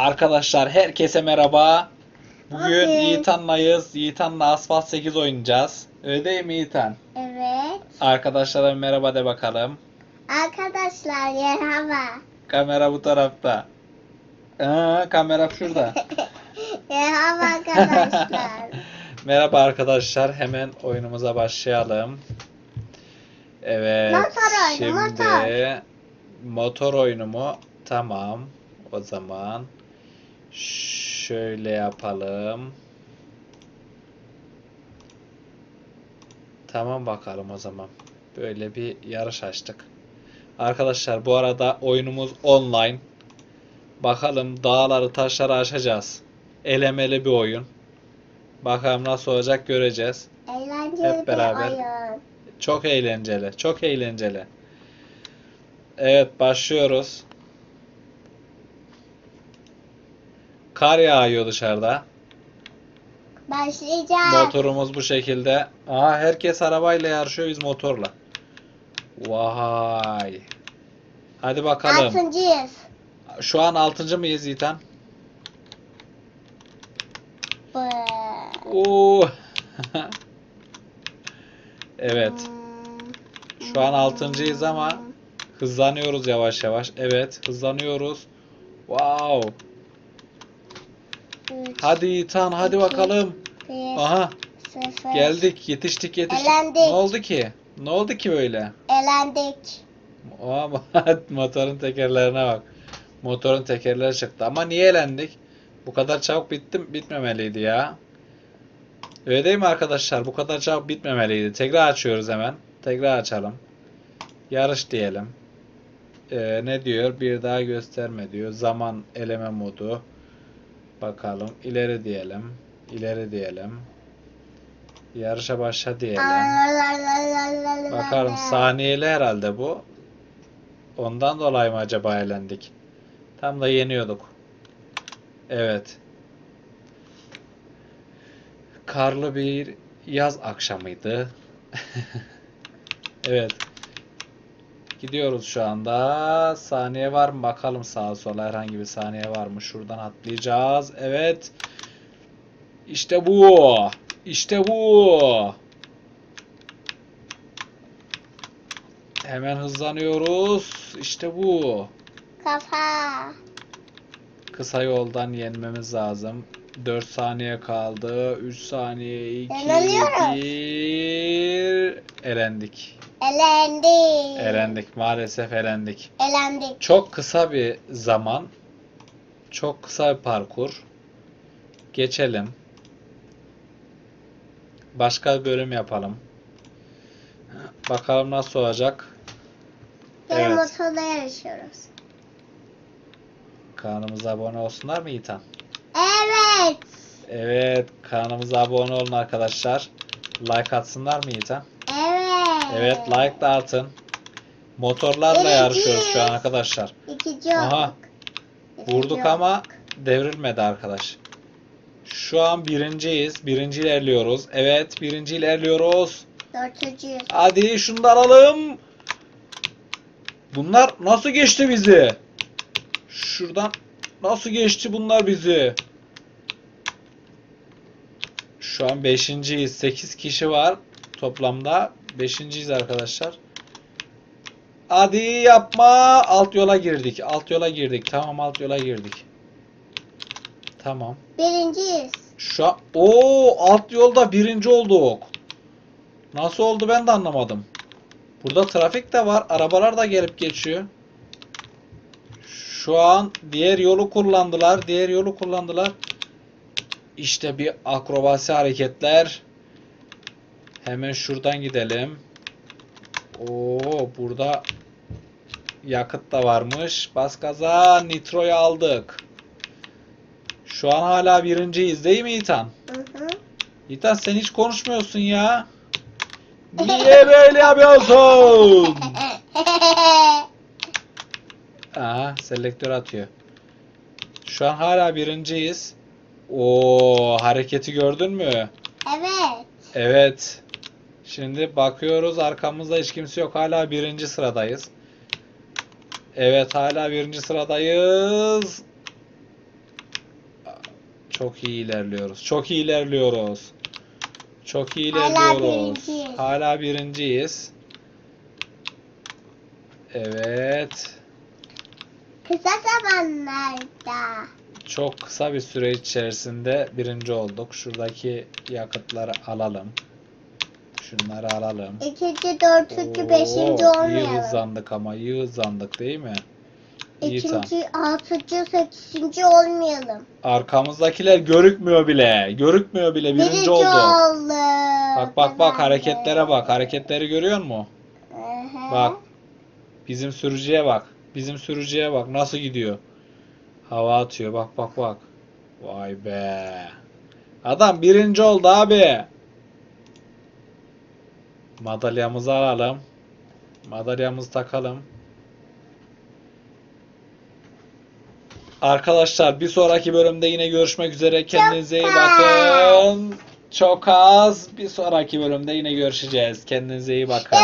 Arkadaşlar herkese merhaba. Bugün Bugün- Yiğitan'layız. Yiğitan'la Asfalt 8 oynayacağız. Öyle değil mi Yiğitan? Evet. Arkadaşlara merhaba de bakalım. Arkadaşlar merhaba. Kamera bu tarafta. Aa, kamera şurada. merhaba arkadaşlar. merhaba arkadaşlar. Hemen oyunumuza başlayalım. Evet. Motor oyunu, şimdi motor. motor oyunu mu? Tamam. O zaman şöyle yapalım. Tamam bakalım o zaman. Böyle bir yarış açtık. Arkadaşlar bu arada oyunumuz online. Bakalım dağları taşları aşacağız. Elemeli bir oyun. Bakalım nasıl olacak göreceğiz. Eğlenceli Hep beraber. oyun. Çok eğlenceli. Çok eğlenceli. Evet başlıyoruz. Kar yağıyor dışarıda. Başlayacağız. Motorumuz bu şekilde. Aa herkes arabayla yarışıyor biz motorla. Vay. Hadi bakalım. Altıncıyız. Şu an 6. mıyız? Bu. Oo. evet. Hmm. Şu an altıncıyız ama hızlanıyoruz yavaş yavaş. Evet, hızlanıyoruz. Wow. Üç, Hadi Yiğitan, hadi İki. bakalım. bir, Aha, sıfır. geldik, yetiştik, yetiştik. Elendik. Ne oldu ki? Ne oldu ki böyle? Elendik. Aa, motorun tekerlerine bak. Motorun tekerleri çıktı. Ama niye elendik? Bu kadar çabuk bittim, bitmemeliydi ya. Öyle değil mi arkadaşlar? Bu kadar çabuk bitmemeliydi. Tekrar açıyoruz hemen. Tekrar açalım. Yarış diyelim. Ee, ne diyor? Bir daha gösterme diyor. Zaman eleme modu. Bakalım. İleri diyelim. İleri diyelim. Yarışa başla diyelim. Bakalım saniyeli herhalde bu. Ondan dolayı mı acaba eğlendik? Tam da yeniyorduk. Evet. Karlı bir yaz akşamıydı. evet. Gidiyoruz şu anda. Saniye var mı? Bakalım sağa sola herhangi bir saniye var mı? Şuradan atlayacağız. Evet. İşte bu. İşte bu. Hemen hızlanıyoruz. İşte bu. Kafa. Kısa yoldan yenmemiz lazım. 4 saniye kaldı. 3 saniye 2 Eğleniyoruz. 1 Elendik. Elendik. Elendik. Maalesef elendik. Elendik. Çok kısa bir zaman. Çok kısa bir parkur. Geçelim. Başka bir bölüm yapalım. Bakalım nasıl olacak. Yine Evet. motorla yarışıyoruz. Kanalımıza abone olsunlar mı Yiğitan? Evet. Evet, kanalımıza abone olun arkadaşlar. Like atsınlar mı Yiğitan? Evet. Evet, like da atın. Motorlarla Evet. yarışıyoruz şu an arkadaşlar. İkinci Aha. olduk. İkinci Vurduk olduk. ama devrilmedi arkadaş. Şu an birinciyiz. Birinci ilerliyoruz. Evet, birinci ilerliyoruz. Dördüncüyüz. Hadi şunu da alalım. Bunlar nasıl geçti bizi? Şuradan nasıl geçti bunlar bizi? Şu an beşinciyiz. 8 kişi var toplamda. Beşinciyiz arkadaşlar. Hadi yapma. Alt yola girdik. Alt yola girdik. Tamam alt yola girdik. Tamam. Birinciyiz. Şu an... Oo, alt yolda birinci olduk. Nasıl oldu ben de anlamadım. Burada trafik de var. Arabalar da gelip geçiyor. Şu an diğer yolu kullandılar. Diğer yolu kullandılar. İşte bir akrobasi hareketler. Hemen şuradan gidelim. Oo, burada yakıt da varmış. Bas gaza. Nitro'yu aldık. Şu an hala birinciyiz değil mi İtan? Hı hı. İtan sen hiç konuşmuyorsun ya. Niye böyle yapıyorsun? Aha selektör atıyor. Şu an hala birinciyiz. O hareketi gördün mü? evet. Evet. Şimdi bakıyoruz arkamızda hiç kimse yok. Hala birinci sıradayız. Evet hala birinci sıradayız. Çok iyi ilerliyoruz. Çok iyi ilerliyoruz. Çok iyi Hala ilerliyoruz. birinciyiz. Hala birinciyiz. Evet. Kısa zamanlarda. Çok kısa bir süre içerisinde birinci olduk. Şuradaki yakıtları alalım. Şunları alalım. İkinci, dördüncü, beşinci Oo, iyi olmayalım. hızlandık ama iyi hızlandık değil mi? İyi. İkinci, altıncı, sekizinci olmayalım. Arkamızdakiler görükmüyor bile. Görükmüyor bile. Birinci, Birinci oldu. oldu. Bak bak bak hareketlere bak. Hareketleri görüyor musun? Hı hı. Bak. Bizim sürücüye bak. Bizim sürücüye bak nasıl gidiyor. Hava atıyor. Bak bak bak. Vay be. Adam birinci oldu abi. Madalyamızı alalım. Madalyamızı takalım. Arkadaşlar bir sonraki bölümde yine görüşmek üzere. Kendinize iyi bakın. Çok az. Bir sonraki bölümde yine görüşeceğiz. Kendinize iyi bakın.